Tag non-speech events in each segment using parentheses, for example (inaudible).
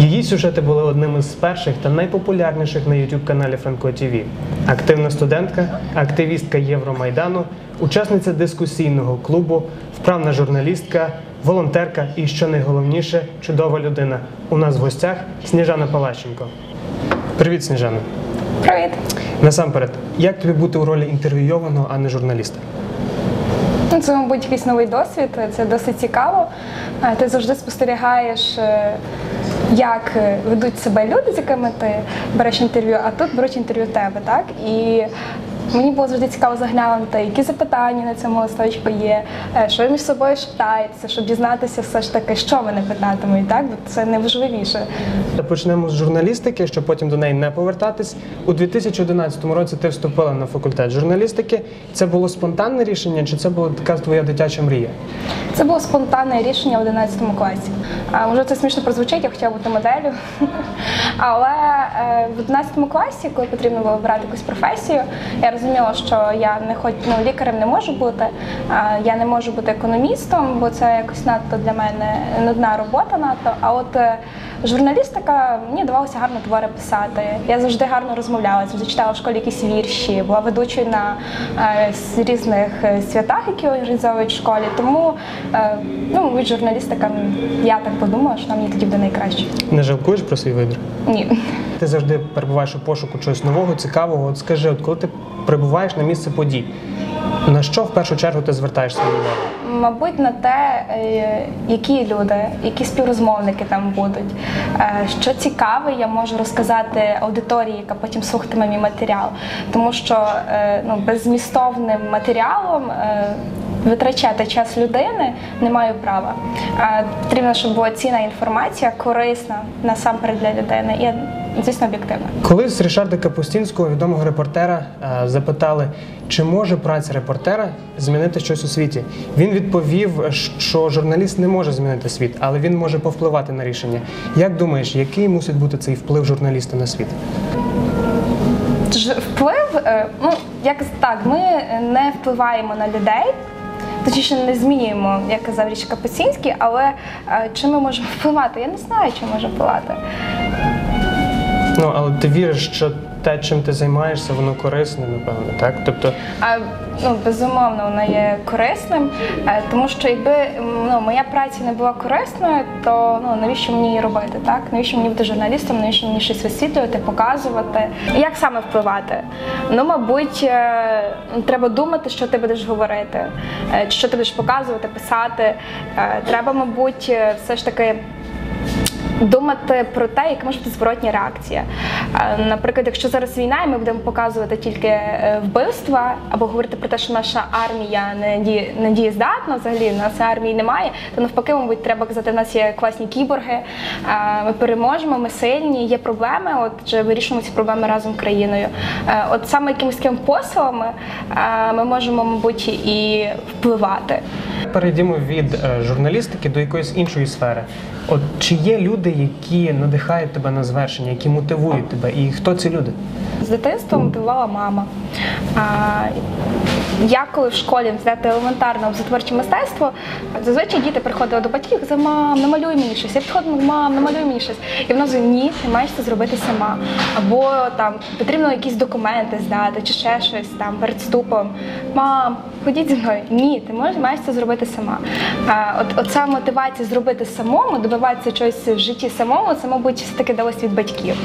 Її сюжети були одним із перших та найпопулярніших на youtube каналі Франко ТВ. Активна студентка, активістка Євромайдану, учасниця дискусійного клубу, вправна журналістка, волонтерка і, що найголовніше, чудова людина. У нас в гостях Сніжана Палащенко. Привіт, Сніжана. Привіт. Насамперед, як тобі бути у ролі інтервійованого, а не журналіста? Ну, Це, мабуть, якийсь новий досвід, це досить цікаво. Е, Ти завжди спостерігаєш, е, як е, ведуть себе люди, з якими ти береш інтерв'ю, а тут беруть інтерв'ю тебе, так? І мені було завжди цікаво заглянути, які запитання на цьому листочку є, е, що ви між собою шептаєтеся, щоб дізнатися все ж таки, що вони питатимуть, так? Бо це найважливіше. Почнемо з журналістики, щоб потім до неї не повертатись. У 2011 році ти вступила на факультет журналістики. Це було спонтанне рішення, чи це була така твоя дитяча мрія? Це було спонтанне рішення в 11 класі. А, може, це смішно прозвучить, я хотіла бути моделлю. (laughs) Але е, в 11 класі, коли потрібно було обрати якусь професію, я розуміла, що я не хоч ну, лікарем не можу бути, а я не можу бути економістом, бо це якось надто для мене нудна робота надто. А от е, журналістика мені давалося гарно твори писати. Я завжди гарно розмовляла, завжди читала в школі якісь вірші, була ведучою на е, різних е, святах, які організовують в школі. Тому ну, мабуть, журналістика, я так подумала, що нам мені тоді буде найкраще. Не жалкуєш про свій вибір? Ні. Ти завжди перебуваєш у пошуку чогось нового, цікавого. От скажи, от коли ти прибуваєш на місце подій, на що в першу чергу ти звертаєш свою увагу? Мабуть, на те, е, які люди, які співрозмовники там будуть, е, що цікаве, я можу розказати аудиторії, яка потім слухатиме мій матеріал. Тому що е, ну, беззмістовним матеріалом витрачати час людини не маю права. Потрібно, щоб була цінна інформація, корисна насамперед для людини і, звісно, об'єктивна. Колись Рішарда Капустінського, відомого репортера, е, запитали, чи може праця репортера змінити щось у світі. Він відповів, що журналіст не може змінити світ, але він може повпливати на рішення. Як думаєш, який мусить бути цей вплив журналіста на світ? Вплив, е, ну як так, ми не впливаємо на людей. Точніше, не змінюємо, як казав Річ Капуцінський, але е, чи ми можемо впливати? Я не знаю, чи може впливати. Ну але ти віриш, що те, чим ти займаєшся, воно корисне, напевно, так? Тобто, А ну безумовно воно є корисним, е, тому що якби ну, моя праця не була корисною, то ну навіщо мені її робити? Так навіщо мені бути журналістом? Навіщо мені щось висвітлювати, показувати? Як саме впливати? Ну, мабуть, е, треба думати, що ти будеш говорити, е, що ти будеш показувати, писати. Треба, мабуть, все ж таки. Думати про те, яка може бути зворотня реакція. Е, Наприклад, якщо зараз війна, і ми будемо показувати тільки е, вбивства або говорити про те, що наша армія не дієздатна, взагалі в нас армії немає, то навпаки, мабуть, треба казати, в нас є класні кіборги, е, ми переможемо, ми сильні, є проблеми. Отже, вирішуємо ці проблеми разом з країною. От саме якимись такими посилами ми можемо, мабуть, і впливати. перейдімо від журналістики до якоїсь іншої сфери. От чи є люди, які надихають тебе на звершення, які мотивують тебе, і хто ці люди? З дитинства мотивувала мама. А, я коли в школі взяти елементарне обзатворче мистецтво, зазвичай діти приходили до батьків казали, мам, намалюй мені щось. Я підходила, мам, намалюй мені щось. І каже, ні, ти маєш це зробити сама. Або там потрібно якісь документи здати, чи ще щось там перед вступом. Мам, ходіть зі мною. Ні, ти можеш маєш це зробити сама. А, от, оця мотивація зробити самому, добиватися чогось в житті самому, це, мабуть, все-таки далось від батьків.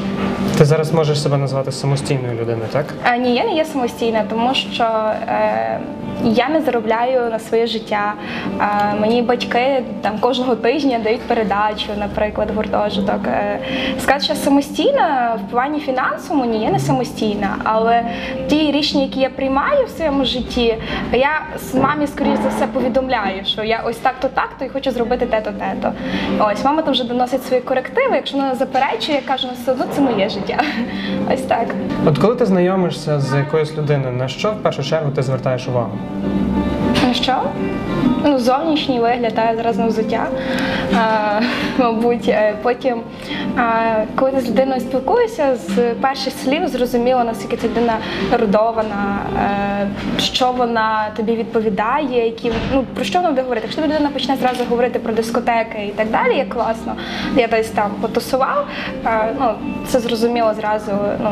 Ти зараз можеш себе назвати самостійною людиною, так? А, ні, я не є самостійна, тому що е, я не заробляю на своє життя. А, мені батьки там кожного тижня дають передачу, наприклад, гуртожиток. Е, сказати, що самостійна в плані фінансовому, ні, я не самостійна. Але ті рішення, які я приймаю в своєму житті, я мамі, скоріш за все, повідомляю, що я ось так-то, так-то і хочу зробити те-то, те-то. Ось мама там вже доносить свої корективи. Якщо вона заперечує, я кажу, ну все одно це моє життя. Ось так. От коли ти знайомишся з якоюсь людиною, на що в першу чергу ти звертаєш увагу? На що? Ну, зовнішній вигляд, та зараз на взуття. Е, (laughs) мабуть, Е, потім, е, коли з людиною спілкуєшся, з перших слів зрозуміло, наскільки ця людина родована, е, що вона тобі відповідає, які ну про що вона буде говорити. Якщо людина почне зразу говорити про дискотеки і так далі, як класно, я десь там потусував, е, ну це зрозуміло зразу ну,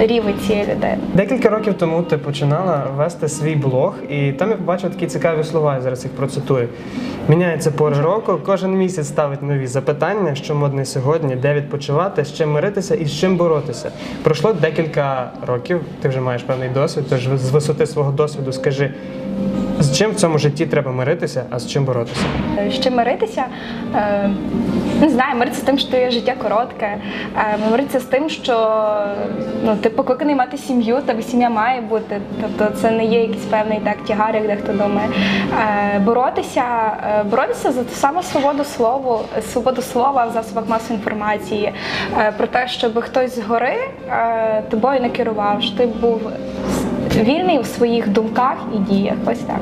рівень цієї людини. Декілька років тому ти починала вести свій блог, і там я побачив такі цікаві слова, зараз їх процитую. Міняється пора року, кожен місяць ставить нові запитання, що модне сьогодні, де відпочивати, з чим миритися і з чим боротися. Пройшло декілька років, ти вже маєш певний досвід, тож з висоти свого досвіду скажи, з чим в цьому житті треба миритися, а з чим боротися? З чим миритися, е, не знаю, миритися з тим, що твоє життя коротке, е, миритися з тим, що ну, ти покликаний мати сім'ю, тебе сім'я має бути. Тобто це не є якийсь певний так тягар, як дехто думає. Е, Боротися, е, боротися за ту саму свободу слова, свободу слова в засобах масової інформації, е, про те, щоб хтось згори тобою не керував, що ти був вільний у своїх думках і діях. Ось так.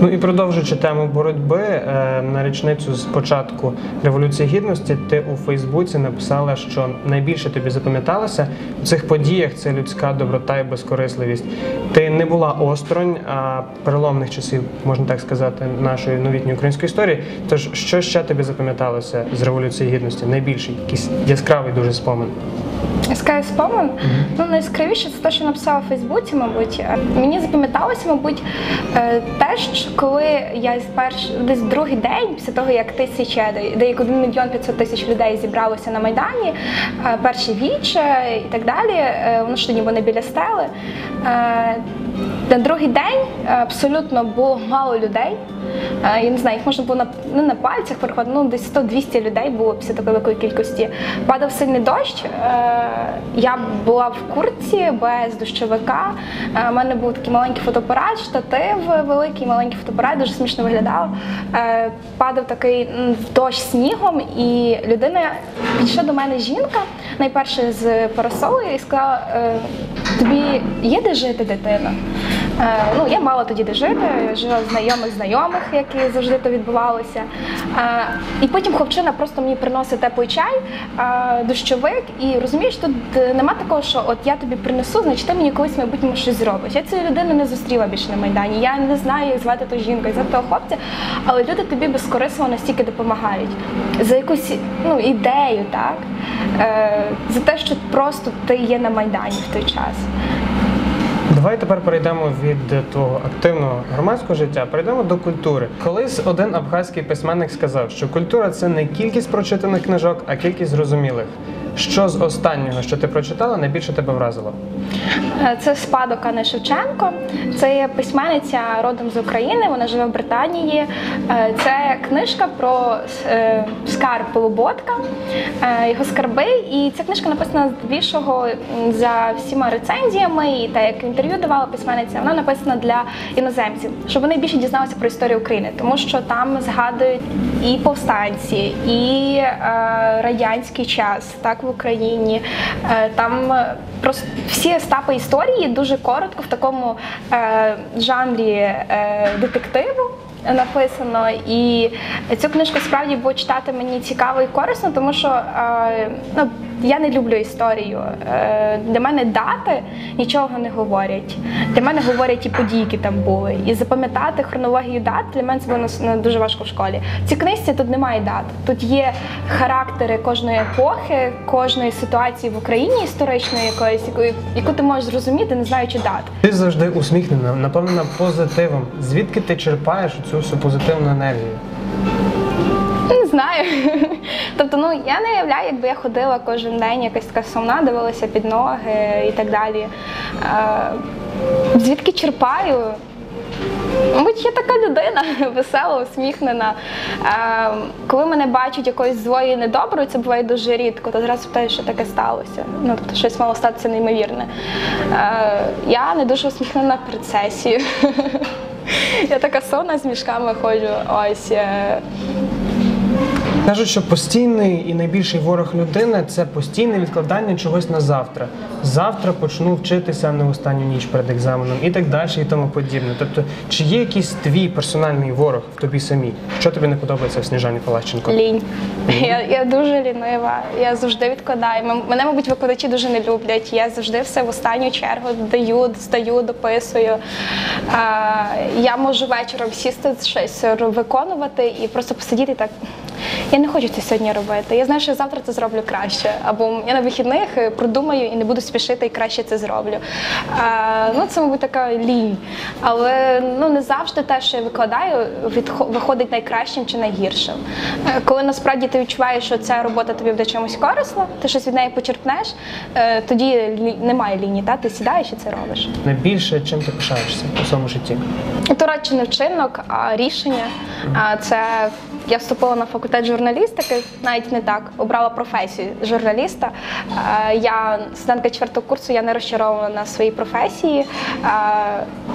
Ну і продовжуючи тему боротьби е, на річницю з початку революції гідності, ти у Фейсбуці написала, що найбільше тобі запам'яталося у цих подіях це людська доброта і безкорисливість. Ти не була осторонь а переломних часів, можна так сказати, нашої новітньої української історії. Тож що ще тобі запам'яталося з революції гідності? Найбільший, якийсь яскравий дуже спомин. Sky спомин. Ну найяскравіше це те, що написала в Фейсбуці, мабуть. Мені запам'яталося, мабуть, е, те, що коли я перш десь другий день після того, як тисяча, де як один мільйон п'ятсот тисяч людей зібралося на майдані, е, перші віче і так далі. е, Воно ж тоді вони біля стели. На другий день абсолютно було мало людей. Я не знаю, їх можна було на не на пальцях переходити, ну десь 100-200 людей було після такої великої кількості. Падав сильний дощ. Я була в куртці без дощовика. У мене був такий маленький фотоапарат, штатив великий, маленький фотоапарат, дуже смішно виглядав. Е, Падав такий дощ снігом, і людина підійшла до мене жінка, найперше з парасолою, і сказала: е, тобі є де жити, дитина? Е, Ну, я мала тоді де жити, жила знайомих знайомих, як і завжди то відбувалося. Е, І потім хлопчина просто мені приносить теплий чай, е, дощовик, і розумієш, тут нема такого, що от я тобі принесу, значить ти мені колись в майбутньому щось зробиш. Я цієї людини не зустріла більше на майдані. Я не знаю, як звати ту жінку, як звати того хлопця, але люди тобі безкорисливо настільки допомагають за якусь ну, ідею, так? За те, що просто ти є на майдані в той час. Давай тепер перейдемо від того активного громадського життя, перейдемо до культури. Колись один абхазький письменник сказав, що культура це не кількість прочитаних книжок, а кількість зрозумілих. Що з останнього, що ти прочитала, найбільше тебе вразило? Е, Це спадок Ани Шевченко. Це є письменниця родом з України. Вона живе в Британії. Е, Це книжка про е, скарб Полуботка, його скарби. І ця книжка написана здебільшого м, за всіма рецензіями, і те, як інтерв'ю давала письменниця, вона написана для іноземців, щоб вони більше дізналися про історію України, тому що там згадують і повстанці, і радянський час, так в Україні. Там просто всі етапи історії дуже коротко в такому е, жанрі е, детективу. Написано, і цю книжку справді було читати мені цікаво і корисно, тому що е, ну, я не люблю історію. Е, для мене дати нічого не говорять. Для мене говорять і події, які там були. І запам'ятати хронологію дат для мене це було дуже важко в школі. В цій книжці тут немає дат. Тут є характери кожної епохи, кожної ситуації в Україні історичної якоїсь, яку ти можеш зрозуміти, не знаючи дат. Ти завжди усміхнена, наповнена позитивом. Звідки ти черпаєш цю всю позитивну енергію? Тобто, ну я не уявляю, якби я ходила кожен день, якась така сумна, дивилася під ноги і так далі. Звідки черпаю? Мабуть, я така людина, (laughs) весела, усміхнена. Е, коли мене бачать якоюсь злою і недоброю, це буває дуже рідко, то зразу питаю, що таке сталося. Ну, тобто щось мало статися неймовірне. Е, я не дуже усміхнена в процесі. (laughs) Я така сонна з мішками ходжу. Ось. е, Кажуть, що постійний і найбільший ворог людини це постійне відкладання чогось на завтра. Завтра почну вчитися на останню ніч перед екзаменом і так далі, і тому подібне. Тобто, чи є якийсь твій персональний ворог в тобі самій? Що тобі не подобається в Сніжані Палащенко? Лінь. Я, я дуже лінива. Я завжди відкладаю. Мене, мабуть, викладачі дуже не люблять. Я завжди все в останню чергу даю, здаю, дописую. А, я можу вечором сісти щось виконувати і просто посидіти і так. Я не хочу це сьогодні робити. Я знаю, що завтра це зроблю краще. Або я на вихідних е, продумаю і не буду спішити і краще це зроблю. А, ну, це, мабуть, така лінь. Але ну, не завжди те, що я викладаю, виходить найкращим чи найгіршим. Е, Коли насправді ти відчуваєш, що ця робота тобі буде чимось корисна, ти щось від неї почерпнеш, е, тоді немає лінії, та? ти сідаєш і це робиш. Найбільше чим ти пишаєшся у своєму житті? То радше не вчинок, а рішення. А це я вступила на факультет журналістики, навіть не так, обрала професію журналіста. Е, Я студентка четвертого курсу, я не розчарована на своїй професії. Е,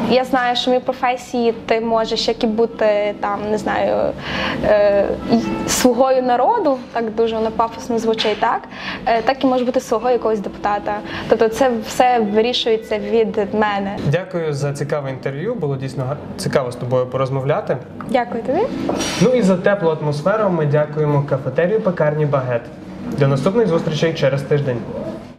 Я знаю, що в моїй професії ти можеш як і бути там, не знаю, е, слугою народу, так дуже воно пафосно звучить, так, так і може бути слугою якогось депутата. Тобто це все вирішується від мене. Дякую за цікаве інтерв'ю. Було дійсно цікаво з тобою порозмовляти. Дякую тобі. Ну і за теплу атмосферу ми дякуємо кафетерію пекарні Багет. До наступних зустрічей через тиждень.